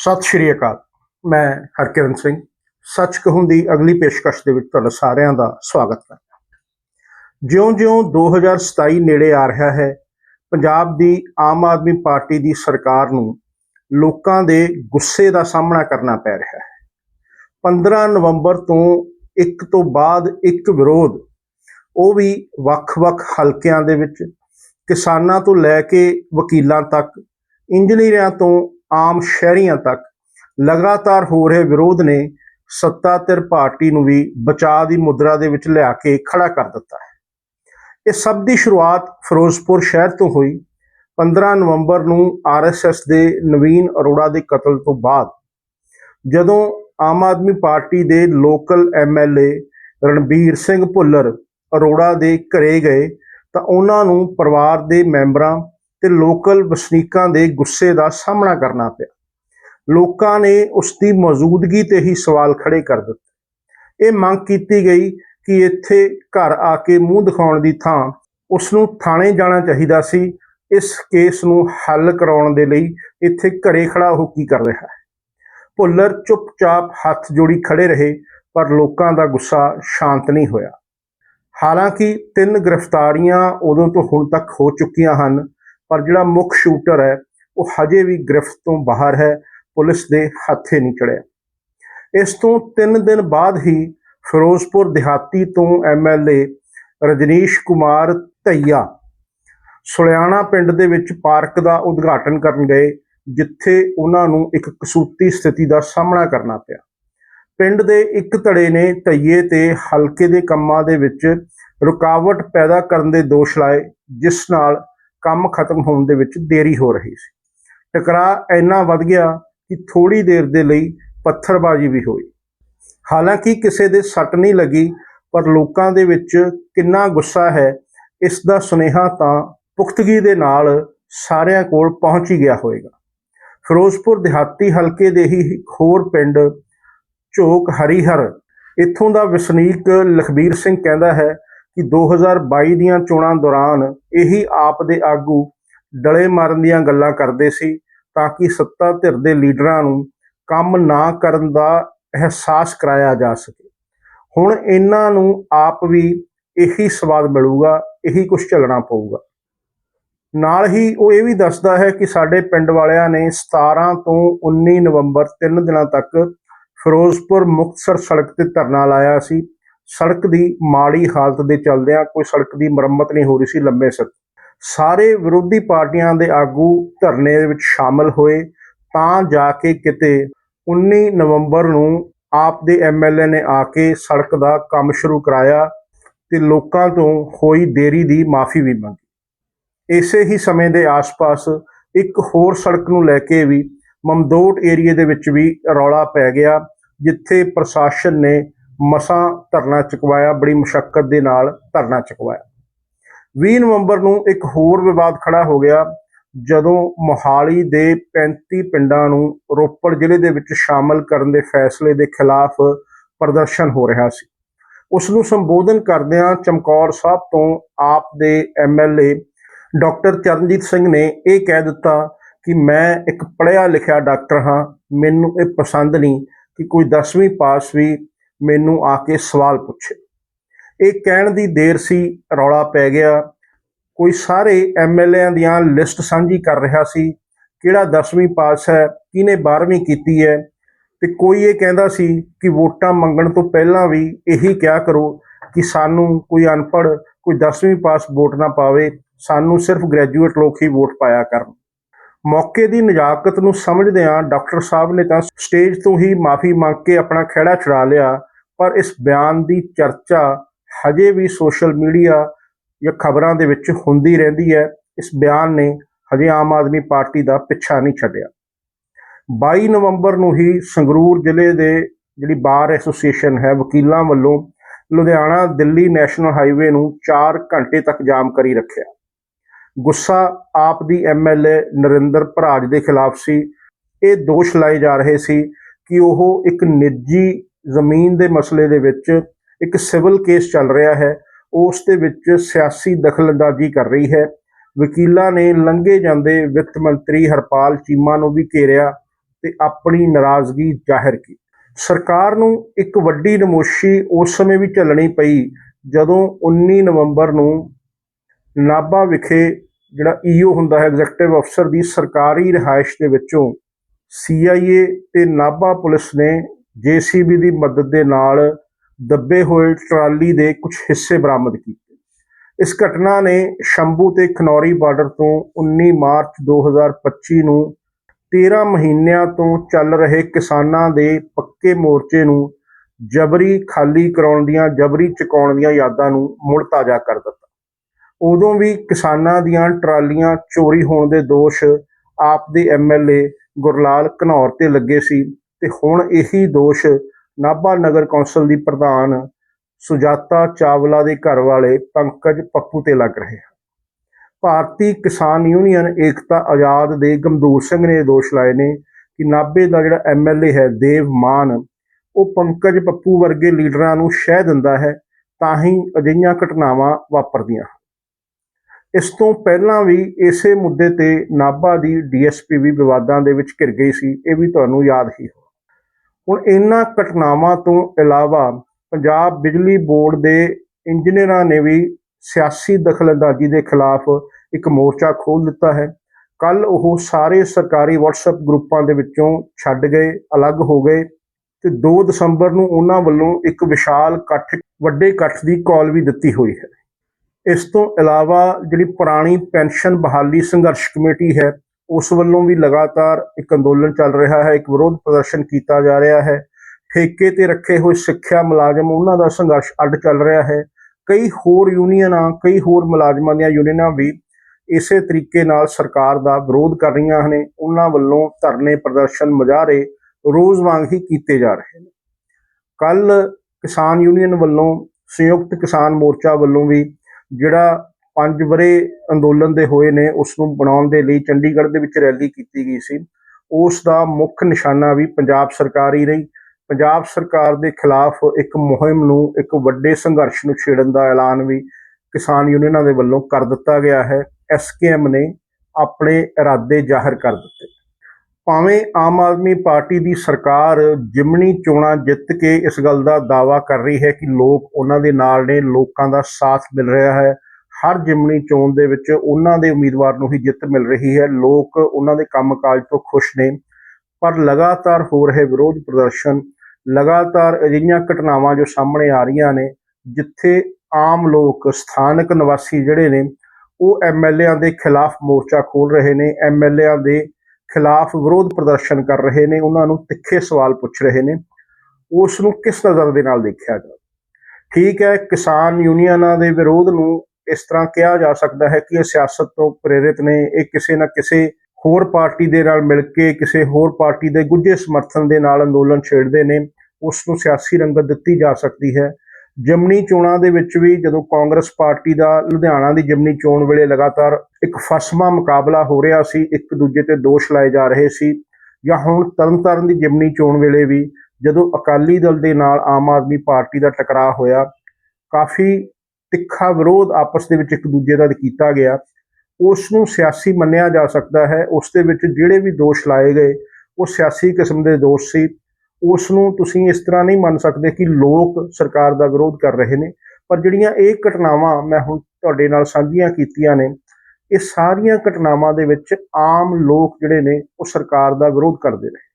ਸਤਿ ਸ਼੍ਰੀ ਅਕਾਲ। ਮੈਂ ਹਰਕਿਰਨ ਸਿੰਘ। ਸੱਚ ਕਹੂੰ ਦੀ ਅਗਲੀ ਪੇਸ਼ਕਸ਼ ਦੇ ਵਿੱਚ ਤੁਹਾਡਾ ਸਾਰਿਆਂ ਦਾ ਸਵਾਗਤ ਕਰਦਾ ਜਿਉਂ-ਜਿਉਂ 2027 ਨੇੜੇ ਆ ਰਿਹਾ ਹੈ, ਪੰਜਾਬ ਦੀ ਆਮ ਆਦਮੀ ਪਾਰਟੀ ਦੀ ਸਰਕਾਰ ਨੂੰ ਲੋਕਾਂ ਦੇ ਗੁੱਸੇ ਦਾ ਸਾਹਮਣਾ ਕਰਨਾ ਪੈ ਰਿਹਾ ਹੈ। 15 ਨਵੰਬਰ ਤੋਂ ਇੱਕ ਤੋਂ ਬਾਅਦ ਇੱਕ ਵਿਰੋਧ, ਉਹ ਵੀ ਵੱਖ-ਵੱਖ ਹਲਕਿਆਂ ਦੇ ਵਿੱਚ ਕਿਸਾਨਾਂ ਤੋਂ ਲੈ ਕੇ ਵਕੀਲਾਂ ਤੱਕ, ਇੰਜੀਨੀਅਰਾਂ ਤੋਂ ਆਮ ਸ਼ਹਿਰੀਆਂ ਤੱਕ ਲਗਾਤਾਰ ਹੋ ਰਹੇ ਵਿਰੋਧ ਨੇ ਸੱਤਾ ਧਿਰ ਪਾਰਟੀ ਨੂੰ ਵੀ ਬਚਾਅ ਦੀ ਮੁਦਰਾ ਦੇ ਵਿੱਚ ਲਿਆ ਕੇ ਖੜਾ ਕਰ ਦਿੱਤਾ ਹੈ। ਇਹ ਸਭ ਦੀ ਸ਼ੁਰੂਆਤ ਫਿਰੋਜ਼ਪੁਰ ਸ਼ਹਿਰ ਤੋਂ ਹੋਈ। 15 ਨਵੰਬਰ ਨੂੰ ਆਰਐਸਐਸ ਦੇ ਨਵੀਨ ਅਰੋੜਾ ਦੇ ਕਤਲ ਤੋਂ ਬਾਅਦ, ਜਦੋਂ ਆਮ ਆਦਮੀ ਪਾਰਟੀ ਦੇ ਲੋਕਲ ਐਮਐਲਏ ਰਣਬੀਰ ਸਿੰਘ ਭੁੱਲਰ ਅਰੋੜਾ ਦੇ ਘਰੇ ਗਏ ਤਾਂ ਉਹਨਾਂ ਨੂੰ ਪਰਿਵਾਰ ਦੇ ਮੈਂਬਰਾਂ ਤੇ ਲੋਕਲ ਵਸਨੀਕਾਂ ਦੇ ਗੁੱਸੇ ਦਾ ਸਾਹਮਣਾ ਕਰਨਾ ਪਿਆ। ਲੋਕਾਂ ਨੇ ਉਸ ਦੀ ਮੌਜੂਦਗੀ ਤੇ ਹੀ ਸਵਾਲ ਖੜੇ ਕਰ ਦਿੱਤੇ। ਇਹ ਮੰਗ ਕੀਤੀ ਗਈ ਕਿ ਇੱਥੇ ਘਰ ਆ ਕੇ ਮੂੰਹ ਦਿਖਾਉਣ ਦੀ ਥਾਂ ਉਸ ਨੂੰ ਥਾਣੇ ਜਾਣਾ ਚਾਹੀਦਾ ਸੀ। ਇਸ ਕੇਸ ਨੂੰ ਹੱਲ ਕਰਾਉਣ ਦੇ ਲਈ ਇੱਥੇ ਘਰੇ ਖੜਾ ਹੋ ਕੀ ਕਰ ਰਿਹਾ ਹੈ। ਭੁੱਲਰ ਚੁੱਪਚਾਪ ਹੱਥ ਜੋੜੀ ਖੜੇ ਰਹੇ, ਪਰ ਲੋਕਾਂ ਦਾ ਗੁੱਸਾ ਸ਼ਾਂਤ ਨਹੀਂ ਹੋਇਆ। ਹਾਲਾਂਕਿ ਤਿੰਨ ਗ੍ਰਿਫਤਾਰੀਆਂ ਉਦੋਂ ਤੋਂ ਹੁਣ ਤੱਕ ਹੋ ਚੁੱਕੀਆਂ ਹਨ। ਪਰ ਜਿਹੜਾ ਮੁੱਖ ਸ਼ੂਟਰ ਹੈ, ਉਹ ਹਜੇ ਵੀ ਗ੍ਰਿਫਤ ਤੋਂ ਬਾਹਰ ਹੈ, ਪੁਲਿਸ ਦੇ ਹੱਥੇ ਨਹੀਂ ਚੜਿਆ। ਇਸ ਤੋਂ 3 ਦਿਨ ਬਾਅਦ ਹੀ ਫਿਰੋਜ਼ਪੁਰ ਦਿਹਾਤੀ ਤੋਂ ਐਮਐਲਏ ਰਜਨੀਸ਼ ਕੁਮਾਰ ਧਈਆ ਸੁਲਿਆਣਾ ਪਿੰਡ ਦੇ ਵਿੱਚ ਪਾਰਕ ਦਾ ਉਦਘਾਟਨ ਕਰਨ ਗਏ, ਜਿੱਥੇ ਉਹਨਾਂ ਨੂੰ ਇੱਕ ਕਸੂਤੀ ਸਥਿਤੀ ਦਾ ਸਾਹਮਣਾ ਕਰਨਾ ਪਿਆ। ਪਿੰਡ ਦੇ ਇੱਕ ਧੜੇ ਨੇ ਧਈਏ ਤੇ ਹਲਕੇ ਦੇ ਕੰਮਾਂ ਦੇ ਵਿੱਚ ਰੁਕਾਵਟ ਪੈਦਾ ਕਰਨ ਦੇ ਦੋਸ਼ ਲਾਏ, ਜਿਸ ਨਾਲ ਕੰਮ ਖਤਮ ਹੋਣ ਦੇ ਵਿੱਚ ਦੇਰੀ ਹੋ ਰਹੀ ਸੀ। ਟਕਰਾਅ ਇੰਨਾ ਵੱਧ ਗਿਆ ਕਿ ਥੋੜੀ ਦੇਰ ਦੇ ਲਈ ਪੱਥਰਬਾਜ਼ੀ ਵੀ ਹੋਈ। ਹਾਲਾਂਕਿ ਕਿਸੇ ਦੇ ਸੱਟ ਨਹੀਂ ਲੱਗੀ, ਪਰ ਲੋਕਾਂ ਦੇ ਵਿੱਚ ਕਿੰਨਾ ਗੁੱਸਾ ਹੈ, ਇਸ ਦਾ ਸੁਨੇਹਾ ਤਾਂ ਪੁਖਤਗੀ ਦੇ ਨਾਲ ਸਾਰਿਆਂ ਕੋਲ ਪਹੁੰਚ ਹੀ ਗਿਆ ਹੋਵੇਗਾ। ਫਿਰੋਜ਼ਪੁਰ ਦਿਹਾਤੀ ਹਲਕੇ ਦੇ ਹੀ ਇੱਕ ਹੋਰ ਪਿੰਡ, ਝੋਕ ਹਰੀਹਰ, ਇੱਥੋਂ ਦਾ ਵਸਨੀਕ ਲਖਬੀਰ ਸਿੰਘ ਕਹਿੰਦਾ ਹੈ ਕਿ 2022 ਦੀਆਂ ਚੋਣਾਂ ਦੌਰਾਨ ਇਹੀ ਆਪ ਦੇ ਆਗੂ ਡਲੇ ਮਾਰਨ ਦੀਆਂ ਗੱਲਾਂ ਕਰਦੇ ਸੀ ਤਾਂ ਕਿ ਸੱਤਾ ਧਿਰ ਦੇ ਲੀਡਰਾਂ ਨੂੰ ਕੰਮ ਨਾ ਕਰਨ ਦਾ ਅਹਿਸਾਸ ਕਰਾਇਆ ਜਾ ਸਕੇ। ਹੁਣ ਇਹਨਾਂ ਨੂੰ ਆਪ ਵੀ ਇਹੀ ਸਵਾਦ ਮਿਲੂਗਾ, ਇਹੀ ਕੁਝ ਝੱਲਣਾ ਪਊਗਾ। ਨਾਲ ਹੀ ਉਹ ਇਹ ਵੀ ਦੱਸਦਾ ਹੈ ਕਿ ਸਾਡੇ ਪਿੰਡ ਵਾਲਿਆਂ ਨੇ 17 ਤੋਂ 19 ਨਵੰਬਰ ਤਿੰਨ ਦਿਨਾਂ ਤੱਕ ਫਿਰੋਜ਼ਪੁਰ ਮੁਕਤਸਰ ਸੜਕ ਤੇ ਧਰਨਾ ਲਾਇਆ ਸੀ। ਸੜਕ ਦੀ ਮਾੜੀ ਹਾਲਤ ਦੇ ਚੱਲਦਿਆਂ ਕੋਈ ਸੜਕ ਦੀ ਮੁਰੰਮਤ ਨਹੀਂ ਹੋ ਰਹੀ ਸੀ ਲੰਬੇ ਸਰ ਸਾਰੇ ਵਿਰੋਧੀ ਪਾਰਟੀਆਂ ਦੇ ਆਗੂ ਧਰਨੇ ਦੇ ਵਿੱਚ ਸ਼ਾਮਲ ਹੋਏ ਤਾਂ ਜਾ ਕੇ ਕਿਤੇ 19 ਨਵੰਬਰ ਨੂੰ ਆਪ ਦੇ ਐਮਐਲਏ ਨੇ ਆ ਕੇ ਸੜਕ ਦਾ ਕੰਮ ਸ਼ੁਰੂ ਕਰਾਇਆ ਤੇ ਲੋਕਾਂ ਤੋਂ ਹੋਈ ਦੇਰੀ ਦੀ ਮਾਫੀ ਵੀ ਮੰਗੀ। ਇਸੇ ਹੀ ਸਮੇਂ ਦੇ ਆਸ-ਪਾਸ ਇੱਕ ਹੋਰ ਸੜਕ ਨੂੰ ਲੈ ਕੇ ਵੀ ਮਮਦੋਟ ਏਰੀਏ ਦੇ ਵਿੱਚ ਵੀ ਰੌਲਾ ਪੈ ਗਿਆ, ਜਿੱਥੇ ਪ੍ਰਸ਼ਾਸਨ ਨੇ ਮਸਾਂ ਧਰਨਾ ਚੁਕਵਾਇਆ, ਬੜੀ ਮੁਸ਼ਕਲ ਦੇ ਨਾਲ ਧਰਨਾ ਚੁਕਵਾਇਆ। 20 ਨਵੰਬਰ ਨੂੰ ਇੱਕ ਹੋਰ ਵਿਵਾਦ ਖੜਾ ਹੋ ਗਿਆ, ਜਦੋਂ ਮੋਹਾਲੀ ਦੇ 35 ਪਿੰਡਾਂ ਨੂੰ ਰੋਪੜ ਜ਼ਿਲ੍ਹੇ ਦੇ ਵਿੱਚ ਸ਼ਾਮਲ ਕਰਨ ਦੇ ਫੈਸਲੇ ਦੇ ਖਿਲਾਫ ਪ੍ਰਦਰਸ਼ਨ ਹੋ ਰਿਹਾ ਸੀ। ਉਸ ਨੂੰ ਸੰਬੋਧਨ ਕਰਦਿਆਂ ਚਮਕੌਰ ਸਾਹਿਬ ਤੋਂ ਆਪ ਦੇ ਐਮਐਲਏ ਡਾਕਟਰ ਚਰਨਜੀਤ ਸਿੰਘ ਨੇ ਇਹ ਕਹਿ ਦਿੱਤਾ ਕਿ ਮੈਂ ਇੱਕ ਪੜ੍ਹਿਆ ਲਿਖਿਆ ਡਾਕਟਰ ਹਾਂ, ਮੈਨੂੰ ਇਹ ਪਸੰਦ ਨਹੀਂ ਕਿ ਕੋਈ 10ਵੀਂ ਪਾਸ ਵੀ ਮੈਨੂੰ ਆ ਕੇ ਸਵਾਲ ਪੁੱਛੇ। ਇਹ ਕਹਿਣ ਦੀ ਦੇਰ ਸੀ, ਰੌਲਾ ਪੈ ਗਿਆ। ਕੋਈ ਸਾਰੇ ਐਮਐਲਏਆਂ ਦੀਆਂ ਲਿਸਟ ਸਾਂਝੀ ਕਰ ਰਿਹਾ ਸੀ, ਕਿਹੜਾ 10ਵੀਂ ਪਾਸ ਹੈ, ਕਿਹਨੇ 12ਵੀਂ ਕੀਤੀ ਹੈ। ਤੇ ਕੋਈ ਇਹ ਕਹਿੰਦਾ ਸੀ ਕਿ ਵੋਟਾਂ ਮੰਗਣ ਤੋਂ ਪਹਿਲਾਂ ਵੀ ਇਹੀ ਕਿਹਾ ਕਰੋ ਕਿ ਸਾਨੂੰ ਕੋਈ ਅਨਪੜ੍ਹ, ਕੋਈ 10ਵੀਂ ਪਾਸ ਵੋਟ ਨਾ ਪਾਵੇ, ਸਾਨੂੰ ਸਿਰਫ ਗ੍ਰੈਜੂਏਟ ਲੋਕ ਹੀ ਵੋਟ ਪਾਇਆ ਕਰਨ। ਮੌਕੇ ਦੀ ਨਜ਼ਾਕਤ ਨੂੰ ਸਮਝਦਿਆਂ ਡਾਕਟਰ ਸਾਹਿਬ ਨੇ ਤਾਂ ਸਟੇਜ ਤੋਂ ਹੀ ਮਾਫੀ ਮੰਗ ਕੇ ਆਪਣਾ ਖਹਿੜਾ ਛੁਡਾ ਲਿਆ, ਪਰ ਇਸ ਬਿਆਨ ਦੀ ਚਰਚਾ ਹਜੇ ਵੀ ਸੋਸ਼ਲ ਮੀਡੀਆ ਜਾਂ ਖਬਰਾਂ ਦੇ ਵਿੱਚ ਹੁੰਦੀ ਰਹਿੰਦੀ ਹੈ। ਇਸ ਬਿਆਨ ਨੇ ਹਜੇ ਆਮ ਆਦਮੀ ਪਾਰਟੀ ਦਾ ਪਿੱਛਾ ਨਹੀਂ ਛੱਡਿਆ। 22 ਨਵੰਬਰ ਨੂੰ ਹੀ ਸੰਗਰੂਰ ਜ਼ਿਲ੍ਹੇ ਦੇ ਜਿਹੜੀ ਬਾਰ ਐਸੋਸੀਏਸ਼ਨ ਹੈ, ਵਕੀਲਾਂ ਵੱਲੋਂ ਲੁਧਿਆਣਾ ਦਿੱਲੀ ਨੈਸ਼ਨਲ ਹਾਈਵੇ ਨੂੰ 4 ਘੰਟੇ ਤੱਕ ਜਾਮ ਕਰੀ ਰੱਖਿਆ। ਗੁੱਸਾ ਆਪ ਦੀ ਐਮਐਲਏ ਨਰਿੰਦਰ ਭਰਾਜ ਦੇ ਖਿਲਾਫ ਸੀ। ਇਹ ਦੋਸ਼ ਲਾਏ ਜਾ ਰਹੇ ਸੀ ਕਿ ਉਹ ਇੱਕ ਨਿੱਜੀ ਜ਼ਮੀਨ ਦੇ ਮਸਲੇ ਦੇ ਵਿੱਚ ਇੱਕ ਸਿਵਲ ਕੇਸ ਚੱਲ ਰਿਹਾ ਹੈ। ਉਸ ਦੇ ਵਿੱਚ ਸਿਆਸੀ ਦਖਲਅੰਦਾਜ਼ੀ ਕਰ ਰਹੀ ਹੈ। ਵਕੀਲਾਂ ਨੇ ਲੰਘੇ ਜਾਂਦੇ ਵਿੱਤ ਮੰਤਰੀ ਹਰਪਾਲ ਚੀਮਾ ਨੂੰ ਵੀ ਘੇਰਿਆ ਤੇ ਆਪਣੀ ਨਾਰਾਜ਼ਗੀ ਜ਼ਾਹਿਰ ਕੀਤੀ ਸਰਕਾਰ ਨੂੰ ਇੱਕ ਵੱਡੀ ਨਮੋਸ਼ੀ ਉਸ ਸਮੇਂ ਵੀ ਝੱਲਣੀ ਪਈ ਜਦੋਂ 19 ਨਵੰਬਰ ਨੂੰ ਨਾਭਾ ਵਿਖੇ ਜਿਹੜਾ ਈਓ ਹੁੰਦਾ ਹੈ ਐਗਜ਼ੈਕਟਿਵ ਅਫਸਰ ਦੀ ਸਰਕਾਰੀ ਰਿਹਾਇਸ਼ ਦੇ ਵਿੱਚੋਂ ਸੀਆਈਏ ਤੇ ਨਾਭਾ ਪੁਲਿਸ ਨੇ ਜੀਸੀਬੀ ਦੀ ਮਦਦ ਦੇ ਨਾਲ ਦੱਬੇ ਹੋਏ ਟਰਾਲੀ ਦੇ ਕੁਝ ਹਿੱਸੇ ਬਰਾਮਦ ਕੀਤੇ। ਇਸ ਘਟਨਾ ਨੇ ਸ਼ੰਭੂ ਤੇ ਖਨੌਰੀ ਬਾਰਡਰ ਤੋਂ 19 ਮਾਰਚ 2025 ਨੂੰ 13 ਮਹੀਨਿਆਂ ਤੋਂ ਚੱਲ ਰਹੇ ਕਿਸਾਨਾਂ ਦੇ ਪੱਕੇ ਮੋਰਚੇ ਨੂੰ ਜਬਰੀ ਖਾਲੀ ਕਰਾਉਣ ਦੀਆਂ, ਜਬਰੀ ਚੁਕਾਉਣ ਦੀਆਂ ਯਾਦਾਂ ਨੂੰ ਮੁੜ ਤਾਜ਼ਾ ਕਰ ਦਿੱਤਾ। ਉਦੋਂ ਵੀ ਕਿਸਾਨਾਂ ਦੀਆਂ ਟਰਾਲੀਆਂ ਚੋਰੀ ਹੋਣ ਦੇ ਦੋਸ਼ ਆਪ ਦੇ ਐਮਐਲਏ ਗੁਰਲਾਲ ਘਨੌਰ ਤੇ ਲੱਗੇ ਸੀ ਤੇ ਹੁਣ ਇਹੀ ਦੋਸ਼ ਨਾਭਾ ਨਗਰ ਕੌਂਸਲ ਦੀ ਪ੍ਰਧਾਨ ਸੁਜਾਤਾ ਚਾਵਲਾ ਦੇ ਘਰ ਵਾਲੇ ਪੰਕਜ ਪੱਪੂ ਤੇ ਲੱਗ ਰਹੇ ਹਨ। ਭਾਰਤੀ ਕਿਸਾਨ ਯੂਨੀਅਨ ਏਕਤਾ ਆਜ਼ਾਦ ਦੇ ਗਮਦੂਰ ਸਿੰਘ ਨੇ ਇਹ ਦੋਸ਼ ਲਾਏ ਨੇ ਕਿ ਨਾਭੇ ਦਾ ਜਿਹੜਾ ਐਮਐਲਏ ਹੈ, ਦੇਵ ਮਾਨ, ਉਹ ਪੰਕਜ ਪੱਪੂ ਵਰਗੇ ਲੀਡਰਾਂ ਨੂੰ ਸ਼ਹਿ ਦਿੰਦਾ ਹੈ ਤਾਂ ਹੀ ਅਜਿਹੀਆਂ ਘਟਨਾਵਾਂ ਵਾਪਰਦੀਆਂ ਇਸ ਤੋਂ ਪਹਿਲਾਂ ਵੀ ਇਸੇ ਮੁੱਦੇ ਤੇ ਨਾਭਾ ਦੀ ਡੀਐਸਪੀ ਵੀ ਵਿਵਾਦਾਂ ਦੇ ਵਿੱਚ ਘਿਰ ਗਈ ਸੀ, ਇਹ ਵੀ ਤੁਹਾਨੂੰ ਯਾਦ ਹੀ ਹੋ ਹੁਣ ਇਹਨਾਂ ਘਟਨਾਵਾਂ ਤੋਂ ਇਲਾਵਾ ਪੰਜਾਬ ਬਿਜਲੀ ਬੋਰਡ ਦੇ ਇੰਜੀਨੀਅਰਾਂ ਨੇ ਵੀ ਸਿਆਸੀ ਦਖਲਅੰਦਾਜ਼ੀ ਦੇ ਖਿਲਾਫ ਇੱਕ ਮੋਰਚਾ ਖੋਲ੍ਹ ਦਿੱਤਾ ਹੈ। ਕੱਲ ਉਹ ਸਾਰੇ ਸਰਕਾਰੀ WhatsApp ਗਰੁੱਪਾਂ ਦੇ ਵਿੱਚੋਂ ਛੱਡ ਗਏ, ਅਲੱਗ ਹੋ ਗਏ ਤੇ 2 ਦਸੰਬਰ ਨੂੰ ਉਹਨਾਂ ਵੱਲੋਂ ਇੱਕ ਵਿਸ਼ਾਲ ਇਕੱਠ, ਵੱਡੇ ਇਕੱਠ ਦੀ ਕਾਲ ਵੀ ਦਿੱਤੀ ਹੋਈ ਹੈ। ਇਸ ਤੋਂ ਇਲਾਵਾ ਜਿਹੜੀ ਪੁਰਾਣੀ ਪੈਨਸ਼ਨ ਬਹਾਲੀ ਸੰਘਰਸ਼ ਕਮੇਟੀ ਹੈ, ਉਸ ਵੱਲੋਂ ਵੀ ਲਗਾਤਾਰ ਇੱਕ ਅੰਦੋਲਨ ਚੱਲ ਰਿਹਾ ਹੈ, ਇੱਕ ਵਿਰੋਧ ਪ੍ਰਦਰਸ਼ਨ ਕੀਤਾ ਜਾ ਰਿਹਾ ਹੈ। ਠੇਕੇ ਤੇ ਰੱਖੇ ਹੋਏ ਸਿੱਖਿਆ ਮੁਲਾਜ਼ਮ, ਉਹਨਾਂ ਦਾ ਸੰਘਰਸ਼ ਅੱਡ ਚੱਲ ਰਿਹਾ ਹੈ। ਕਈ ਹੋਰ ਯੂਨੀਅਨਾਂ, ਕਈ ਹੋਰ ਮੁਲਾਜ਼ਮਾਂ ਦੀਆਂ ਯੂਨੀਅਨਾਂ ਵੀ ਇਸੇ ਤਰੀਕੇ ਨਾਲ ਸਰਕਾਰ ਦਾ ਵਿਰੋਧ ਕਰ ਰਹੀਆਂ ਨੇ ਉਹਨਾਂ ਵੱਲੋਂ ਧਰਨੇ ਪ੍ਰਦਰਸ਼ਨ ਮੁਜ਼ਾਹਰੇ ਰੋਜ਼ ਵਾਂਗ ਹੀ ਕੀਤੇ ਜਾ ਰਹੇ ਨੇ। ਕੱਲ ਕਿਸਾਨ ਯੂਨੀਅਨ ਵੱਲੋਂ ਸੰਯੁਕਤ ਕਿਸਾਨ ਮੋਰਚਾ ਵੱਲੋਂ ਵੀ ਜਿਹੜਾ ਪੰਜ ਵਰੇ ਅੰਦੋਲਨ ਦੇ ਹੋਏ ਨੇ ਉਸ ਨੂੰ ਬਣਾਉਣ ਦੇ ਲਈ ਚੰਡੀਗੜ੍ਹ ਦੇ ਵਿੱਚ ਰੈਲੀ ਕੀਤੀ ਗਈ ਸੀ। ਉਸ ਦਾ ਮੁੱਖ ਨਿਸ਼ਾਨਾ ਵੀ ਪੰਜਾਬ ਸਰਕਾਰ ਹੀ ਰਹੀ। ਪੰਜਾਬ ਸਰਕਾਰ ਦੇ ਖਿਲਾਫ ਇੱਕ ਮੁਹਿੰਮ ਨੂੰ ਇੱਕ ਵੱਡੇ ਸੰਘਰਸ਼ ਨੂੰ ਛੇੜਨ ਦਾ ਐਲਾਨ ਵੀ ਕਿਸਾਨ ਯੂਨੀਅਨਾਂ ਦੇ ਵੱਲੋਂ ਕਰ ਦਿੱਤਾ ਗਿਆ ਹੈ। ਐਸਕੇਐਮ ਨੇ ਆਪਣੇ ਇਰਾਦੇ ਜ਼ਾਹਰ ਕਰ ਦਿੱਤੇ। ਭਾਵੇਂ ਆਮ ਆਦਮੀ ਪਾਰਟੀ ਦੀ ਸਰਕਾਰ ਜਿਮਣੀ ਚੋਣਾਂ ਜਿੱਤ ਕੇ ਇਸ ਗੱਲ ਦਾ ਦਾਵਾ ਕਰ ਰਹੀ ਹੈ ਕਿ ਲੋਕ ਉਹਨਾਂ ਦੇ ਨਾਲ ਨੇ, ਲੋਕਾਂ ਦਾ ਸਾਥ ਮਿਲ ਰਿਹਾ ਹੈ। ਹਰ ਜਿਮਣੀ ਚੋਣ ਦੇ ਵਿੱਚ ਉਹਨਾਂ ਦੇ ਉਮੀਦਵਾਰ ਨੂੰ ਹੀ ਜਿੱਤ ਮਿਲ ਰਹੀ ਹੈ। ਲੋਕ ਉਹਨਾਂ ਦੇ ਕੰਮਕਾਜ ਤੋਂ ਖੁਸ਼ ਨੇ, ਪਰ ਲਗਾਤਾਰ ਹੋ ਰਹੇ ਵਿਰੋਧ ਪ੍ਰਦਰਸ਼ਨ, ਲਗਾਤਾਰ ਅਜਿਹੀਆਂ ਘਟਨਾਵਾਂ ਜੋ ਸਾਹਮਣੇ ਆ ਰਹੀਆਂ ਨੇ, ਜਿੱਥੇ ਆਮ ਲੋਕ, ਸਥਾਨਕ ਨਿਵਾਸੀ ਜਿਹੜੇ ਨੇ, ਉਹ ਐਮਐਲਏਆਂ ਦੇ ਖਿਲਾਫ ਮੋਰਚਾ ਖੋਲ ਰਹੇ ਨੇ। ਐਮਐਲਏਆਂ ਦੇ ਖਿਲਾਫ ਵਿਰੋਧ ਪ੍ਰਦਰਸ਼ਨ ਕਰ ਰਹੇ ਨੇ, ਉਹਨਾਂ ਨੂੰ ਤਿੱਖੇ ਸਵਾਲ ਪੁੱਛ ਰਹੇ ਨੇ। ਉਸ ਨੂੰ ਕਿਸ ਨਜ਼ਰ ਦੇ ਨਾਲ ਦੇਖਿਆ ਜਾਵੇ ਠੀਕ ਹੈ, ਕਿਸਾਨ ਯੂਨੀਅਨਾਂ ਦੇ ਵਿਰੋਧ ਨੂੰ ਇਸ ਤਰ੍ਹਾਂ ਕਿਹਾ ਜਾ ਸਕਦਾ ਹੈ ਕਿ ਇਹ ਸਿਆਸਤ ਤੋਂ ਪ੍ਰੇਰਿਤ ਨੇ। ਇਹ ਕਿਸੇ ਨਾ ਕਿਸੇ ਹੋਰ ਪਾਰਟੀ ਦੇ ਨਾਲ ਮਿਲ ਕੇ, ਕਿਸੇ ਹੋਰ ਪਾਰਟੀ ਦੇ ਗੁੱਝੇ ਸਮਰਥਨ ਦੇ ਨਾਲ ਅੰਦੋਲਨ ਛੇੜਦੇ ਨੇ। ਉਸ ਨੂੰ ਸਿਆਸੀ ਰੰਗਤ ਦਿੱਤੀ ਜਾ ਸਕਦੀ ਹੈ। ਜਮਨੀ ਚੋਣਾਂ ਦੇ ਵਿੱਚ ਵੀ ਜਦੋਂ ਕਾਂਗਰਸ ਪਾਰਟੀ ਦਾ ਲੁਧਿਆਣਾ ਦੀ ਜਮਨੀ ਚੋਣ ਵੇਲੇ ਲਗਾਤਾਰ ਇੱਕ ਫਸਮਾ ਮੁਕਾਬਲਾ ਹੋ ਰਿਹਾ ਸੀ, ਇੱਕ ਦੂਜੇ ਤੇ ਦੋਸ਼ ਲਾਏ ਜਾ ਰਹੇ ਸੀ, ਜਾਂ ਹੁਣ ਤਰਨਤਾਰਨ ਦੀ ਜਮਨੀ ਚੋਣ ਵੇਲੇ ਵੀ ਜਦੋਂ ਅਕਾਲੀ ਦਲ ਦੇ ਨਾਲ ਆਮ ਆਦਮੀ ਪਾਰਟੀ ਦਾ ਟਕਰਾਅ ਹੋਇਆ, ਕਾਫੀ ਤਿੱਖਾ ਵਿਰੋਧ ਆਪਸ ਦੇ ਵਿੱਚ ਇੱਕ ਦੂਜੇ ਦਾ ਕੀਤਾ ਗਿਆ। ਉਸ ਨੂੰ ਸਿਆਸੀ ਮੰਨਿਆ ਜਾ ਸਕਦਾ ਹੈ, ਉਸ ਦੇ ਵਿੱਚ ਜਿਹੜੇ ਵੀ ਦੋਸ਼ ਲਾਏ ਗਏ, ਉਹ ਸਿਆਸੀ ਕਿਸਮ ਦੇ ਦੋਸ਼ ਸੀ। ਉਸ ਨੂੰ ਤੁਸੀਂ ਇਸ ਤਰ੍ਹਾਂ ਨਹੀਂ ਮੰਨ ਸਕਦੇ ਕਿ ਲੋਕ ਸਰਕਾਰ ਦਾ ਵਿਰੋਧ ਕਰ ਰਹੇ ਨੇ, ਪਰ ਜਿਹੜੀਆਂ ਇਹ ਘਟਨਾਵਾਂ ਮੈਂ ਹੁਣ ਤੁਹਾਡੇ ਨਾਲ ਸਾਂਝੀਆਂ ਕੀਤੀਆਂ ਨੇ, ਇਹ ਸਾਰੀਆਂ ਘਟਨਾਵਾਂ ਦੇ ਵਿੱਚ ਆਮ ਲੋਕ ਜਿਹੜੇ ਨੇ, ਉਹ ਸਰਕਾਰ ਦਾ ਵਿਰੋਧ ਕਰਦੇ ਰਹੇ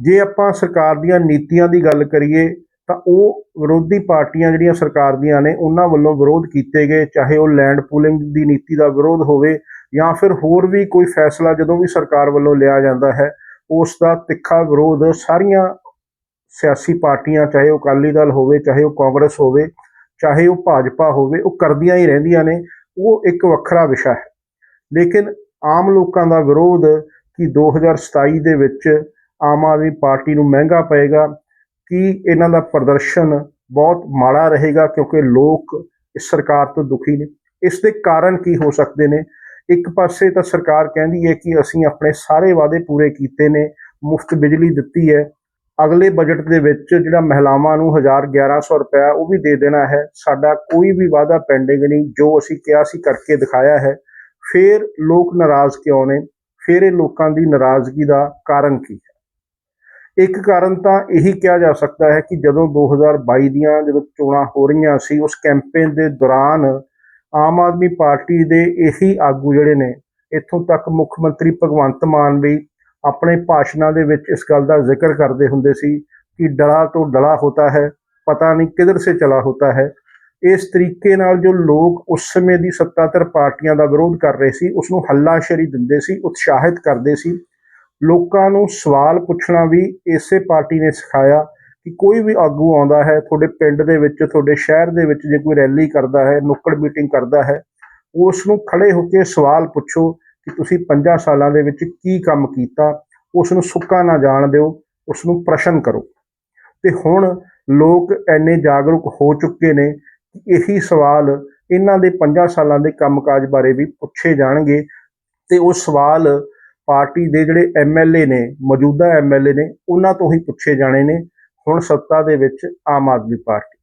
ਜੇ ਆਪਾਂ ਸਰਕਾਰ ਦੀਆਂ ਨੀਤੀਆਂ ਦੀ ਗੱਲ ਕਰੀਏ, ਤਾਂ ਉਹ ਵਿਰੋਧੀ ਪਾਰਟੀਆਂ ਜਿਹੜੀਆਂ ਸਰਕਾਰ ਦੀਆਂ ਨੇ, ਉਹਨਾਂ ਵੱਲੋਂ ਵਿਰੋਧ ਕੀਤੇ ਗਏ, ਚਾਹੇ ਉਹ ਲੈਂਡ ਪੂਲਿੰਗ ਦੀ ਨੀਤੀ ਦਾ ਵਿਰੋਧ ਹੋਵੇ ਜਾਂ ਫਿਰ ਹੋਰ ਵੀ ਕੋਈ ਫੈਸਲਾ ਜਦੋਂ ਵੀ ਸਰਕਾਰ ਵੱਲੋਂ ਲਿਆ ਜਾਂਦਾ ਹੈ ਉਸ ਦਾ ਤਿੱਖਾ ਵਿਰੋਧ ਸਾਰੀਆਂ ਸਿਆਸੀ ਪਾਰਟੀਆਂ, ਚਾਹੇ ਉਹ ਅਕਾਲੀ ਦਲ ਹੋਵੇ, ਚਾਹੇ ਉਹ ਕਾਂਗਰਸ ਹੋਵੇ, ਚਾਹੇ ਉਹ ਭਾਜਪਾ ਹੋਵੇ, ਉਹ ਕਰਦੀਆਂ ਹੀ ਰਹਿੰਦੀਆਂ ਨੇ। ਉਹ ਇੱਕ ਵੱਖਰਾ ਵਿਸ਼ਾ ਹੈ। ਲੇਕਿਨ ਆਮ ਲੋਕਾਂ ਦਾ ਵਿਰੋਧ ਕਿ 2027 ਦੇ ਵਿੱਚ ਆਮ ਆਦਮੀ ਪਾਰਟੀ ਨੂੰ ਮਹਿੰਗਾ ਪਏਗਾ, ਕਿ ਇਹਨਾਂ ਦਾ ਪ੍ਰਦਰਸ਼ਨ ਬਹੁਤ ਮਾੜਾ ਰਹੇਗਾ, ਕਿਉਂਕਿ ਲੋਕ ਇਸ ਸਰਕਾਰ ਤੋਂ ਦੁਖੀ ਨੇ। ਇਸ ਦੇ ਕਾਰਨ ਕੀ ਹੋ ਸਕਦੇ ਨੇ? ਇੱਕ ਪਾਸੇ ਤਾਂ ਸਰਕਾਰ ਕਹਿੰਦੀ ਹੈ ਕਿ ਅਸੀਂ ਆਪਣੇ ਸਾਰੇ ਵਾਅਦੇ ਪੂਰੇ ਕੀਤੇ ਨੇ, ਮੁਫਤ ਬਿਜਲੀ ਦਿੱਤੀ ਹੈ। ਅਗਲੇ ਬਜਟ ਦੇ ਵਿੱਚ ਜਿਹੜਾ ਮਹਿਲਾਵਾਂ ਨੂੰ 1100 ਰੁਪਇਆ ਉਹ ਵੀ ਦੇ ਦੇਣਾ ਹੈ। ਸਾਡਾ ਕੋਈ ਵੀ ਵਾਅਦਾ ਪੈਂਡਿੰਗ ਨਹੀਂ, ਜੋ ਅਸੀਂ ਕਿਹਾ ਸੀ ਕਰਕੇ ਦਿਖਾਇਆ ਹੈ। ਫਿਰ ਲੋਕ ਨਾਰਾਜ਼ ਕਿਉਂ ਨੇ? ਫਿਰ ਇਹ ਲੋਕਾਂ ਦੀ ਨਾਰਾਜ਼ਗੀ ਦਾ ਕਾਰਨ ਕੀ ਹੈ? ਇੱਕ ਕਾਰਨ ਤਾਂ ਇਹੀ ਕਿਹਾ ਜਾ ਸਕਦਾ ਹੈ ਕਿ ਜਦੋਂ 2022 ਦੀਆਂ ਜਦੋਂ ਚੋਣਾਂ ਹੋ ਰਹੀਆਂ ਸੀ, ਉਸ ਕੈਂਪੇਨ ਦੇ ਦੌਰਾਨ ਆਮ ਆਦਮੀ ਪਾਰਟੀ ਦੇ ਇਹੀ ਆਗੂ ਜਿਹੜੇ ਨੇ, ਇੱਥੋਂ ਤੱਕ ਮੁੱਖ ਮੰਤਰੀ ਭਗਵੰਤ ਮਾਨ ਵੀ ਆਪਣੇ ਭਾਸ਼ਣਾਂ ਦੇ ਵਿੱਚ ਇਸ ਗੱਲ ਦਾ ਜ਼ਿਕਰ ਕਰਦੇ ਹੁੰਦੇ ਸੀ ਕਿ ਡਲਾ ਤੋਂ ਡਲਾ ਹੋਤਾ ਹੈ, ਪਤਾ ਨਹੀਂ ਕਿਧਰ ਸੇ ਚਲਾ ਹੋਤਾ ਹੈ। ਇਸ ਤਰੀਕੇ ਨਾਲ ਜੋ ਲੋਕ ਉਸ ਸਮੇਂ ਦੀ ਸੱਤਾਧਰ ਪਾਰਟੀਆਂ ਦਾ ਵਿਰੋਧ ਕਰ ਰਹੇ ਸੀ ਉਸ ਨੂੰ ਹੱਲਾਸ਼ੇਰੀ ਦਿੰਦੇ ਸੀ, ਉਤਸ਼ਾਹਿਤ ਕਰਦੇ ਸੀ। ਲੋਕਾਂ ਨੂੰ ਸਵਾਲ ਪੁੱਛਣਾ ਵੀ ਇਸੇ ਪਾਰਟੀ ਨੇ ਸਿਖਾਇਆ ਕਿ ਕੋਈ ਵੀ ਆਗੂ ਆਉਂਦਾ ਹੈ, ਤੁਹਾਡੇ ਪਿੰਡ ਦੇ ਵਿੱਚ, ਤੁਹਾਡੇ ਸ਼ਹਿਰ ਦੇ ਵਿੱਚ ਜੇ ਕੋਈ ਰੈਲੀ ਕਰਦਾ ਹੈ, ਨੁੱਕੜ ਮੀਟਿੰਗ ਕਰਦਾ ਹੈ, ਉਸ ਨੂੰ ਖੜੇ ਹੋ ਕੇ ਸਵਾਲ ਪੁੱਛੋ ਕਿ ਤੁਸੀਂ 50 ਸਾਲਾਂ ਦੇ ਵਿੱਚ ਕੀ ਕੰਮ ਕੀਤਾ, ਉਸ ਨੂੰ ਸੁੱਕਾ ਨਾ ਜਾਣ ਦਿਓ, ਉਸ ਨੂੰ ਪ੍ਰਸ਼ਨ ਕਰੋ। ਤੇ ਹੁਣ ਲੋਕ ਐਨੇ ਜਾਗਰੂਕ ਹੋ ਚੁੱਕੇ ਨੇ ਕਿ ਇਹੀ ਸਵਾਲ ਇਹਨਾਂ ਦੇ 50 ਸਾਲਾਂ ਦੇ ਕੰਮਕਾਜ ਬਾਰੇ ਵੀ ਪੁੱਛੇ ਜਾਣਗੇ ਤੇ ਉਹ ਸਵਾਲ ਪਾਰਟੀ ਦੇ ਜਿਹੜੇ ਐਮਐਲਏ ਨੇ, ਮੌਜੂਦਾ ਐਮਐਲਏ ਨੇ, ਉਹਨਾਂ ਤੋਂ ਹੀ ਪੁੱਛੇ ਜਾਣੇ ਨੇ। ਹੁਣ ਸੱਤਾ ਦੇ ਵਿੱਚ ਆਮ ਆਦਮੀ ਪਾਰਟੀ।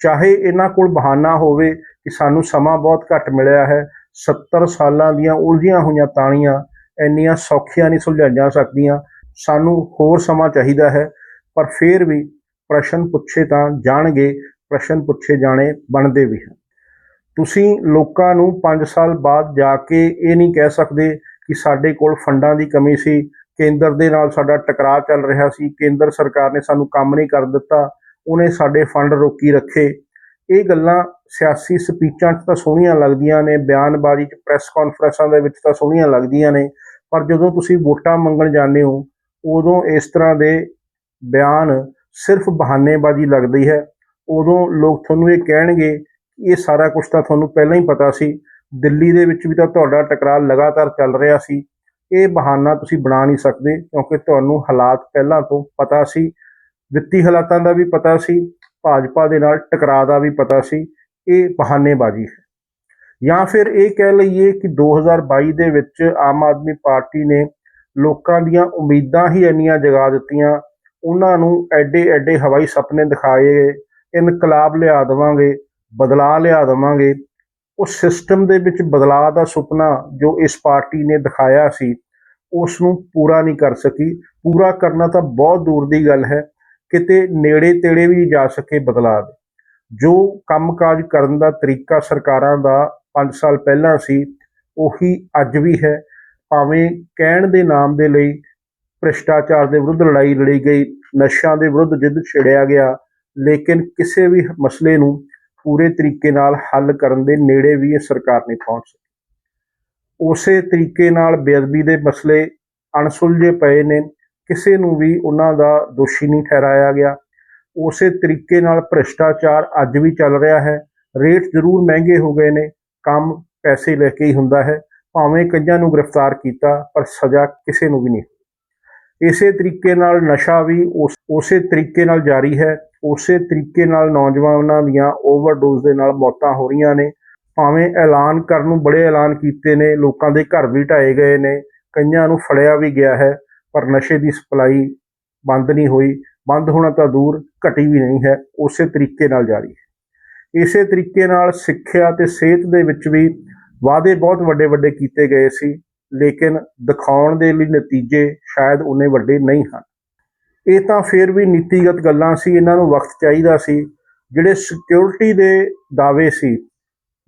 ਚਾਹੇ ਇਹਨਾਂ ਕੋਲ ਬਹਾਨਾ ਹੋਵੇ ਕਿ ਸਾਨੂੰ ਸਮਾਂ ਬਹੁਤ ਘੱਟ ਮਿਲਿਆ ਹੈ 70 ਸਾਲਾਂ ਦੀਆਂ ਉਲਝੀਆਂ ਹੋਈਆਂ ਤਾਣੀਆਂ, ਇੰਨੀਆਂ ਸੌਖੀਆਂ ਨਹੀਂ ਸੁਲਝਾਈਆਂ ਜਾ ਸਕਦੀਆਂ, ਸਾਨੂੰ ਹੋਰ ਸਮਾਂ ਚਾਹੀਦਾ ਹੈ, ਪਰ ਫਿਰ ਵੀ ਪ੍ਰਸ਼ਨ ਪੁੱਛੇ ਤਾਂ ਜਾਣਗੇ, ਪ੍ਰਸ਼ਨ ਪੁੱਛੇ ਜਾਣੇ ਬਣਦੇ ਵੀ ਹਨ। ਤੁਸੀਂ ਲੋਕਾਂ ਨੂੰ 5 ਸਾਲ ਬਾਅਦ ਜਾ ਕੇ ਇਹ ਨਹੀਂ ਕਹਿ ਸਕਦੇ ਕਿ ਸਾਡੇ ਕੋਲ ਫੰਡਾਂ ਦੀ ਕਮੀ ਸੀ ਕੇਂਦਰ ਦੇ ਨਾਲ ਸਾਡਾ ਟਕਰਾਅ ਚੱਲ ਰਿਹਾ ਸੀ, ਕੇਂਦਰ ਸਰਕਾਰ ਨੇ ਸਾਨੂੰ ਕੰਮ ਨਹੀਂ ਕਰ ਦਿੱਤਾ, ਉਹਨੇ ਸਾਡੇ ਫੰਡ ਰੋਕੀ ਰੱਖੇ। ਇਹ ਗੱਲਾਂ ਸਿਆਸੀ ਸਪੀਚਾਂ 'ਚ ਤਾਂ ਸੋਹਣੀਆਂ ਲੱਗਦੀਆਂ ਨੇ, ਬਿਆਨਬਾਜ਼ੀ 'ਚ ਪ੍ਰੈਸ ਕਾਨਫਰੰਸਾਂ ਦੇ ਵਿੱਚ ਤਾਂ ਸੋਹਣੀਆਂ ਲੱਗਦੀਆਂ ਨੇ, ਪਰ ਜਦੋਂ ਤੁਸੀਂ ਵੋਟਾਂ ਮੰਗਣ ਜਾਂਦੇ ਹੋ, ਉਦੋਂ ਇਸ ਤਰ੍ਹਾਂ ਦੇ ਬਿਆਨ ਸਿਰਫ ਬਹਾਨੇਬਾਜ਼ੀ ਲੱਗਦੀ ਹੈ। ਉਦੋਂ ਲੋਕ ਤੁਹਾਨੂੰ ਇਹ ਕਹਿਣਗੇ ਕਿ ਇਹ ਸਾਰਾ ਕੁਝ ਤਾਂ ਤੁਹਾਨੂੰ ਪਹਿਲਾਂ ਹੀ ਪਤਾ ਸੀ। ਦਿੱਲੀ ਦੇ ਵਿੱਚ ਵੀ ਤਾਂ ਤੁਹਾਡਾ ਟਕਰਾਅ ਲਗਾਤਾਰ ਚੱਲ ਰਿਹਾ ਸੀ। ਇਹ ਬਹਾਨਾ ਤੁਸੀਂ ਬਣਾ ਨਹੀਂ ਸਕਦੇ ਕਿਉਂਕਿ ਤੁਹਾਨੂੰ ਹਾਲਾਤ ਪਹਿਲਾਂ ਤੋਂ ਪਤਾ ਸੀ, ਵਿੱਤੀ ਹਾਲਾਤਾਂ ਦਾ ਵੀ ਪਤਾ ਸੀ, ਭਾਜਪਾ ਦੇ ਨਾਲ ਟਕਰਾਅ ਦਾ ਵੀ ਪਤਾ ਸੀ, ਇਹ ਬਹਾਨੇਬਾਜ਼ੀ ਹੈ। ਜਾਂ ਫਿਰ ਇਹ ਕਹਿ ਲਈਏ ਕਿ 2022 ਦੇ ਵਿੱਚ ਆਮ ਆਦਮੀ ਪਾਰਟੀ ਨੇ ਲੋਕਾਂ ਦੀਆਂ ਉਮੀਦਾਂ ਹੀ ਇੰਨੀਆਂ ਜਗਾ ਦਿੱਤੀਆਂ, ਉਹਨਾਂ ਨੂੰ ਐਡੇ ਐਡੇ ਹਵਾਈ ਸੁਪਨੇ ਦਿਖਾਏ ਇਨਕਲਾਬ ਲਿਆ ਦੇਵਾਂਗੇ, ਬਦਲਾਅ ਲਿਆ ਦੇਵਾਂਗੇ ਉਹ ਸਿਸਟਮ ਦੇ ਵਿੱਚ ਬਦਲਾਅ ਦਾ ਸੁਪਨਾ ਜੋ ਇਸ ਪਾਰਟੀ ਨੇ ਦਿਖਾਇਆ ਸੀ ਉਸ ਨੂੰ ਪੂਰਾ ਨਹੀਂ ਕਰ ਸਕੀ। ਪੂਰਾ ਕਰਨਾ ਤਾਂ ਬਹੁਤ ਦੂਰ ਦੀ ਗੱਲ ਹੈ, ਕਿਤੇ ਨੇੜੇ ਤੇੜੇ ਵੀ ਜਾ ਸਕੇ ਬਦਲਾਅ ਦੇ। ਜੋ ਕੰਮਕਾਜ ਕਰਨ ਦਾ ਤਰੀਕਾ ਸਰਕਾਰਾਂ ਦਾ 5 ਸਾਲ ਪਹਿਲਾਂ ਸੀ, ਉਹੀ ਅੱਜ ਵੀ ਹੈ। ਭਾਵੇਂ ਕਹਿਣ ਦੇ ਨਾਮ ਦੇ ਲਈ ਭ੍ਰਿਸ਼ਟਾਚਾਰ ਦੇ ਵਿਰੁੱਧ ਲੜਾਈ ਲੜੀ ਗਈ, ਨਸ਼ਿਆਂ ਦੇ ਵਿਰੁੱਧ ਜਿੱਦ ਛਿੜਿਆ ਗਿਆ, ਲੇਕਿਨ ਕਿਸੇ ਵੀ ਮਸਲੇ ਨੂੰ ਪੂਰੇ ਤਰੀਕੇ ਨਾਲ ਹੱਲ ਕਰਨ ਦੇ ਨੇੜੇ ਵੀ ਇਹ ਸਰਕਾਰ ਨਹੀਂ ਪਹੁੰਚ ਸਕੀ। ਉਸੇ ਤਰੀਕੇ ਨਾਲ ਬੇਅਦਬੀ ਦੇ ਮਸਲੇ ਅਣਸੁਲਝੇ ਪਏ ਨੇ, ਕਿਸੇ ਨੂੰ ਵੀ ਉਹਨਾਂ ਦਾ ਦੋਸ਼ੀ ਨਹੀਂ ਠਹਿਰਾਇਆ ਗਿਆ। ਉਸੇ ਤਰੀਕੇ ਨਾਲ ਭ੍ਰਿਸ਼ਟਾਚਾਰ ਅੱਜ ਵੀ ਚੱਲ ਰਿਹਾ ਹੈ। ਰੇਟ ਜ਼ਰੂਰ ਮਹਿੰਗੇ ਹੋ ਗਏ ਨੇ, ਕੰਮ ਪੈਸੇ ਲੈ ਕੇ ਹੀ ਹੁੰਦਾ ਹੈ। ਭਾਵੇਂ ਕਈਆਂ ਨੂੰ ਗ੍ਰਿਫਤਾਰ ਕੀਤਾ, ਪਰ ਸਜ਼ਾ ਕਿਸੇ ਨੂੰ ਵੀ ਨਹੀਂ ਇਸੇ ਤਰੀਕੇ ਨਾਲ ਨਸ਼ਾ ਵੀ ਉਸ, ਉਸੇ ਤਰੀਕੇ ਨਾਲ ਜਾਰੀ ਹੈ। ਉਸੇ ਤਰੀਕੇ ਨਾਲ ਨੌਜਵਾਨਾਂ ਦੀਆਂ ਓਵਰਡੋਜ਼ ਦੇ ਨਾਲ ਮੌਤਾਂ ਹੋ ਰਹੀਆਂ ਨੇ। ਭਾਵੇਂ ਐਲਾਨ ਕਰਨ ਨੂੰ ਬੜੇ ਐਲਾਨ ਕੀਤੇ ਨੇ, ਲੋਕਾਂ ਦੇ ਘਰ ਵੀ ਢਾਏ ਗਏ ਨੇ, ਕਈਆਂ ਨੂੰ ਫੜਿਆ ਵੀ ਗਿਆ ਹੈ, ਪਰ ਨਸ਼ੇ ਦੀ ਸਪਲਾਈ ਬੰਦ ਨਹੀਂ ਹੋਈ। ਬੰਦ ਹੋਣਾ ਤਾਂ ਦੂਰ, ਘਟੀ ਵੀ ਨਹੀਂ ਹੈ, ਉਸੇ ਤਰੀਕੇ ਨਾਲ ਜਾਰੀ ਹੈ। ਇਸੇ ਤਰੀਕੇ ਨਾਲ ਸਿੱਖਿਆ ਤੇ ਸਿਹਤ ਦੇ ਵਿੱਚ ਵੀ ਵਾਅਦੇ ਬਹੁਤ ਵੱਡੇ ਵੱਡੇ ਕੀਤੇ ਗਏ ਸੀ, ਲੇਕਿਨ ਦਿਖਾਉਣ ਦੇ ਲਈ ਨਤੀਜੇ ਸ਼ਾਇਦ ਉਨੇ ਵੱਡੇ ਨਹੀਂ ਹਨ। ਇਹ ਤਾਂ ਫਿਰ ਵੀ ਨੀਤੀਗਤ ਗੱਲਾਂ ਸੀ, ਇਹਨਾਂ ਨੂੰ ਵਕਤ ਚਾਹੀਦਾ ਸੀ, ਜਿਹੜੇ ਸਿਕਿਉਰਿਟੀ ਦੇ ਦਾਅਵੇ ਸੀ,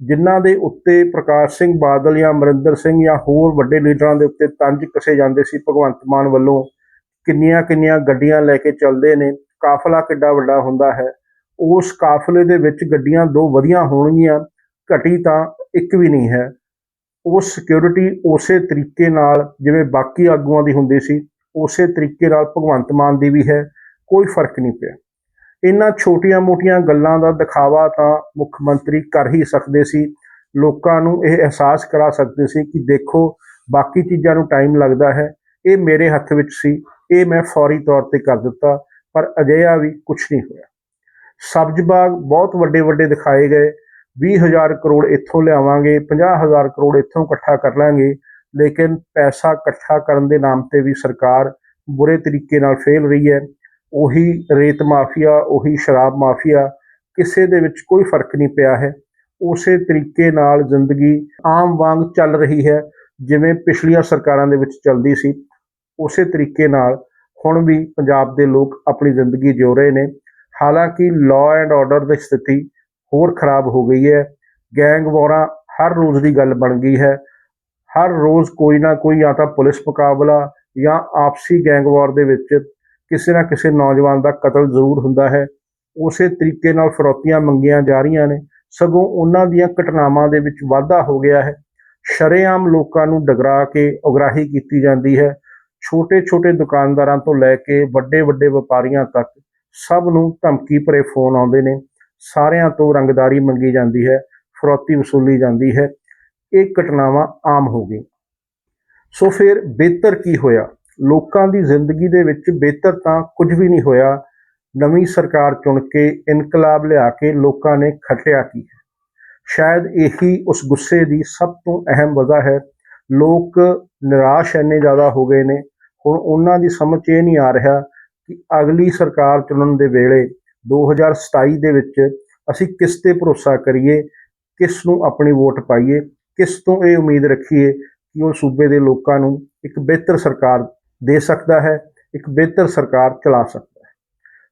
ਜਿਨ੍ਹਾਂ ਦੇ ਉੱਤੇ ਪ੍ਰਕਾਸ਼ ਸਿੰਘ ਬਾਦਲ ਜਾਂ ਅਮਰਿੰਦਰ ਸਿੰਘ ਜਾਂ ਹੋਰ ਵੱਡੇ ਲੀਡਰਾਂ ਦੇ ਉੱਤੇ ਤੰਜ ਕਸੇ ਜਾਂਦੇ ਸੀ, ਭਗਵੰਤ ਮਾਨ ਵੱਲੋਂ, ਕਿੰਨੀਆਂ ਕਿੰਨੀਆਂ ਗੱਡੀਆਂ ਲੈ ਕੇ ਚੱਲਦੇ ਨੇ, ਕਾਫਲਾ ਕਿੱਡਾ ਵੱਡਾ ਹੁੰਦਾ ਹੈ, ਉਸ ਕਾਫਲੇ ਦੇ ਵਿੱਚ ਗੱਡੀਆਂ ਦੋ ਵਧੀਆਂ ਹੋਣਗੀਆਂ, ਘਟੀ ਤਾਂ ਇੱਕ ਵੀ ਨਹੀਂ ਹੈ, ਉਹ ਸਿਕਿਉਰਿਟੀ ਉਸੇ ਤਰੀਕੇ ਨਾਲ, ਜਿਵੇਂ ਬਾਕੀ ਆਗੂਆਂ ਦੀ ਹੁੰਦੀ ਸੀ ਉਸੇ ਤਰੀਕੇ ਨਾਲ ਭਗਵੰਤ ਮਾਨ ਦੀ ਵੀ ਹੈ, ਕੋਈ ਫ਼ਰਕ ਨਹੀਂ ਪਿਆ। ਇਹਨਾਂ ਛੋਟੀਆਂ-ਮੋਟੀਆਂ ਗੱਲਾਂ ਦਾ ਦਿਖਾਵਾ ਤਾਂ ਮੁੱਖ ਮੰਤਰੀ ਕਰ ਹੀ ਸਕਦੇ ਸੀ। ਲੋਕਾਂ ਨੂੰ ਇਹ ਅਹਿਸਾਸ ਕਰਾ ਸਕਦੇ ਸੀ ਕਿ ਦੇਖੋ, ਬਾਕੀ ਚੀਜ਼ਾਂ ਨੂੰ ਟਾਈਮ ਲੱਗਦਾ ਹੈ, ਇਹ ਮੇਰੇ ਹੱਥ ਵਿੱਚ ਸੀ, ਇਹ ਮੈਂ ਫੌਰੀ ਤੌਰ ਤੇ ਕਰ ਦਿੱਤਾ, ਪਰ ਅਜਿਹਾ ਵੀ ਕੁਝ ਨਹੀਂ ਹੋਇਆ। ਸਬਜ਼ ਬਾਗ ਬਹੁਤ ਵੱਡੇ ਵੱਡੇ ਦਿਖਾਏ ਗਏ 20000 ਕਰੋੜ ਇੱਥੋਂ ਲਿਆਵਾਂਗੇ 50000 ਕਰੋੜ ਇੱਥੋਂ ਇਕੱਠਾ ਕਰ ਲਾਂਗੇ ਲੇਕਿਨ ਪੈਸਾ ਇਕੱਠਾ ਕਰਨ ਦੇ ਨਾਮ ਤੇ ਵੀ ਸਰਕਾਰ ਬੁਰੇ ਤਰੀਕੇ ਨਾਲ ਫੇਲ ਰਹੀ ਹੈ। ਉਹੀ ਰੇਤ ਮਾਫੀਆ, ਉਹੀ ਸ਼ਰਾਬ ਮਾਫੀਆ, ਕਿਸੇ ਦੇ ਵਿੱਚ ਕੋਈ ਫ਼ਰਕ ਨਹੀਂ ਪਿਆ ਹੈ। ਉਸੇ ਤਰੀਕੇ ਨਾਲ ਜ਼ਿੰਦਗੀ ਆਮ ਵਾਂਗ ਚੱਲ ਰਹੀ ਹੈ, ਜਿਵੇਂ ਪਿਛਲੀਆਂ ਸਰਕਾਰਾਂ ਦੇ ਵਿੱਚ ਚੱਲਦੀ ਸੀ। ਉਸੇ ਤਰੀਕੇ ਨਾਲ ਹੁਣ ਵੀ ਪੰਜਾਬ ਦੇ ਲੋਕ ਆਪਣੀ ਜ਼ਿੰਦਗੀ ਜਿਉ ਰਹੇ ਨੇ। ਹਾਲਾਂਕਿ ਲਾਅ ਐਂਡ ਆਰਡਰ ਦੀ ਸਥਿਤੀ ਹੋਰ ਖਰਾਬ ਹੋ ਗਈ ਹੈ। ਗੈਂਗ ਵਾਰਾਂ ਹਰ ਰੋਜ਼ ਦੀ ਗੱਲ ਬਣ ਗਈ ਹੈ। ਹਰ ਰੋਜ਼ ਕੋਈ ਨਾ ਕੋਈ ਜਾਂ ਤਾਂ ਪੁਲਿਸ ਮੁਕਾਬਲਾ ਜਾਂ ਆਪਸੀ ਗੈਂਗਵਾਰ ਦੇ ਵਿੱਚ ਕਿਸੇ ਨਾ ਕਿਸੇ ਨੌਜਵਾਨ ਦਾ ਕਤਲ ਜ਼ਰੂਰ ਹੁੰਦਾ ਹੈ। ਉਸੇ ਤਰੀਕੇ ਨਾਲ ਫਰੋਤੀਆਂ ਮੰਗੀਆਂ ਜਾ ਰਹੀਆਂ ਨੇ। ਸਗੋਂ ਉਹਨਾਂ ਦੀਆਂ ਘਟਨਾਵਾਂ ਦੇ ਵਿੱਚ ਵਾਧਾ ਹੋ ਗਿਆ ਹੈ। ਸ਼ਰੇਆਮ ਲੋਕਾਂ ਨੂੰ ਡਗਰਾ ਕੇ ਉਗਰਾਹੀ ਕੀਤੀ ਜਾਂਦੀ ਹੈ। ਛੋਟੇ ਛੋਟੇ ਦੁਕਾਨਦਾਰਾਂ ਤੋਂ ਲੈ ਕੇ ਵੱਡੇ ਵੱਡੇ ਵਪਾਰੀਆਂ ਤੱਕ ਸਭ ਨੂੰ ਧਮਕੀ ਭਰੇ ਫੋਨ ਆਉਂਦੇ ਨੇ। ਸਾਰਿਆਂ ਤੋਂ ਰੰਗਦਾਰੀ ਮੰਗੀ ਜਾਂਦੀ ਹੈ। ਫਰੋਤੀ ਵਸੂਲੀ ਜਾਂਦੀ ਹੈ। ਇਹ ਘਟਨਾਵਾਂ ਆਮ ਹੋ ਗਈਆਂ। ਸੋ ਫਿਰ ਬਿਹਤਰ ਕੀ ਹੋਇਆ? ਲੋਕਾਂ ਦੀ ਜ਼ਿੰਦਗੀ ਦੇ ਵਿੱਚ ਬਿਹਤਰ ਤਾਂ ਕੁਝ ਵੀ ਨਹੀਂ ਹੋਇਆ। ਨਵੀਂ ਸਰਕਾਰ ਚੁਣ ਕੇ ਇਨਕਲਾਬ ਲਿਆ ਕੇ ਲੋਕਾਂ ਨੇ ਖੱਟਿਆ ਕੀ ਹੈ? ਸ਼ਾਇਦ ਇਹੀ ਉਸ ਗੁੱਸੇ ਦੀ ਸਭ ਤੋਂ ਅਹਿਮ ਵਜ੍ਹਾ ਹੈ। ਲੋਕ ਨਿਰਾਸ਼ ਇੰਨੇ ਜ਼ਿਆਦਾ ਹੋ ਗਏ ਨੇ। ਹੁਣ ਉਹਨਾਂ ਦੀ ਸਮਝ ਇਹ ਨਹੀਂ ਆ ਰਿਹਾ ਕਿ ਅਗਲੀ ਸਰਕਾਰ ਚੁਣਨ ਦੇ ਵੇਲੇ 2027 ਦੇ ਵਿੱਚ ਅਸੀਂ ਕਿਸ ਤੇ ਭਰੋਸਾ ਕਰੀਏ, ਕਿਸ ਨੂੰ ਆਪਣੀ ਵੋਟ ਪਾਈਏ। ਕਿਸ ਤੋਂ ਇਹ ਉਮੀਦ ਰੱਖੀਏ ਕਿ ਉਹ ਸੂਬੇ ਦੇ ਲੋਕਾਂ ਨੂੰ ਇੱਕ ਬਿਹਤਰ ਸਰਕਾਰ ਦੇ ਸਕਦਾ ਹੈ, ਇੱਕ ਬਿਹਤਰ ਸਰਕਾਰ ਚਲਾ ਸਕਦਾ ਹੈ।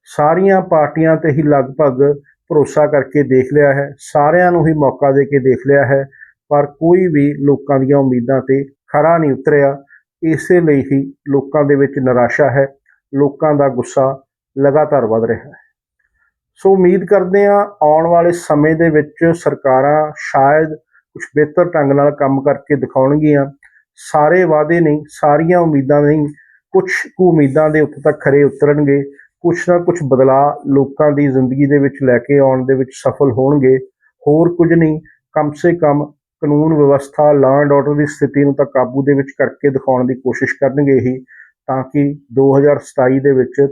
ਸਾਰੀਆਂ ਪਾਰਟੀਆਂ ਤੇ ਹੀ ਲਗਭਗ ਭਰੋਸਾ ਕਰਕੇ ਦੇਖ ਲਿਆ ਹੈ, ਸਾਰਿਆਂ ਨੂੰ ਹੀ ਮੌਕਾ ਦੇ ਕੇ ਦੇਖ ਲਿਆ ਹੈ, ਪਰ ਕੋਈ ਵੀ ਲੋਕਾਂ ਦੀਆਂ ਉਮੀਦਾਂ ਤੇ ਖਰਾ ਨਹੀਂ ਉਤਰਿਆ। ਇਸੇ ਲਈ ਹੀ ਲੋਕਾਂ ਦੇ ਵਿੱਚ ਨਿਰਾਸ਼ਾ ਹੈ, ਲੋਕਾਂ ਦਾ ਗੁੱਸਾ ਲਗਾਤਾਰ ਵਧ ਰਿਹਾ ਹੈ। ਸੋ ਉਮੀਦ ਕਰਦੇ ਹਾਂ ਆਉਣ ਵਾਲੇ ਸਮੇਂ ਦੇ ਵਿੱਚ ਸਰਕਾਰਾਂ ਸ਼ਾਇਦ ਕੁਝ ਬਿਹਤਰ ਢੰਗ ਨਾਲ ਕੰਮ ਕਰਕੇ ਦਿਖਾਉਣਗੀਆਂ। ਸਾਰੇ ਵਾਅਦੇ ਨਹੀਂ, ਸਾਰੀਆਂ ਉਮੀਦਾਂ ਨਹੀਂ ਕੁਝ ਕੁ ਉਮੀਦਾਂ ਦੇ ਉੱਤੇ ਤੱਕ ਖਰੇ ਉਤਰਨਗੇ। ਕੁਛ ਨਾ ਕੁਛ ਬਦਲਾਅ ਲੋਕਾਂ ਦੀ ਜ਼ਿੰਦਗੀ ਦੇ ਵਿੱਚ ਲੈ ਕੇ ਆਉਣ ਦੇ ਵਿੱਚ ਸਫਲ ਹੋਣਗੇ। ਹੋਰ ਕੁਝ ਨਹੀਂ, ਕਮ ਸੇ ਕਮ ਕਾਨੂੰਨ ਵਿਵਸਥਾ ਲਾਅ ਐਂਡ ਆਰਡਰ ਦੀ ਸਥਿਤੀ ਨੂੰ ਤਾਂ ਕਾਬੂ ਦੇ ਵਿੱਚ ਕਰਕੇ ਦਿਖਾਉਣ ਦੀ ਕੋਸ਼ਿਸ਼ ਕਰਨਗੇ ਹੀ, ਤਾਂ ਕਿ 2027 ਦੇ ਵਿੱਚ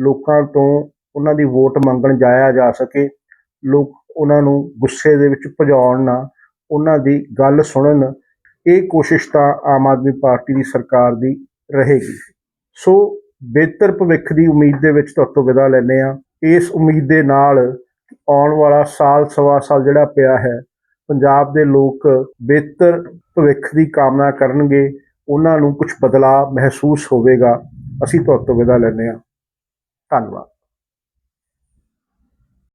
ਲੋਕਾਂ ਤੋਂ ਉਹਨਾਂ ਦੀ ਵੋਟ ਮੰਗਣ ਜਾਇਆ ਜਾ ਸਕੇ। ਲੋਕ ਉਹਨਾਂ ਨੂੰ ਗੁੱਸੇ ਦੇ ਵਿੱਚ ਭਜਾਉਣ ਨਾ ਉਹਨਾਂ ਦੀ ਗੱਲ ਸੁਣਨ, ਇਹ ਕੋਸ਼ਿਸ਼ ਤਾਂ ਆਮ ਆਦਮੀ ਪਾਰਟੀ ਦੀ ਸਰਕਾਰ ਦੀ ਰਹੇਗੀ। ਸੋ ਬਿਹਤਰ ਭਵਿੱਖ ਦੀ ਉਮੀਦ ਦੇ ਵਿੱਚ ਤੁਹਾਡੇ ਤੋਂ ਵਿਦਾ ਲੈਂਦੇ ਆ ਇਸ ਉਮੀਦ ਦੇ ਨਾਲ ਆਉਣ ਵਾਲਾ ਸਾਲ, ਸਵਾ ਸਾਲ ਜਿਹੜਾ ਪਿਆ ਹੈ, ਪੰਜਾਬ ਦੇ ਲੋਕ ਬਿਹਤਰ ਭਵਿੱਖ ਦੀ ਕਾਮਨਾ ਕਰਨਗੇ। ਉਹਨਾਂ ਨੂੰ ਕੁਝ ਬਦਲਾਅ ਮਹਿਸੂਸ ਹੋਵੇਗਾ। ਅਸੀਂ ਤੁਹਾਡੇ ਤੋਂ ਵਿਦਾ ਲੈਂਦੇ ਆ ਧੰਨਵਾਦ।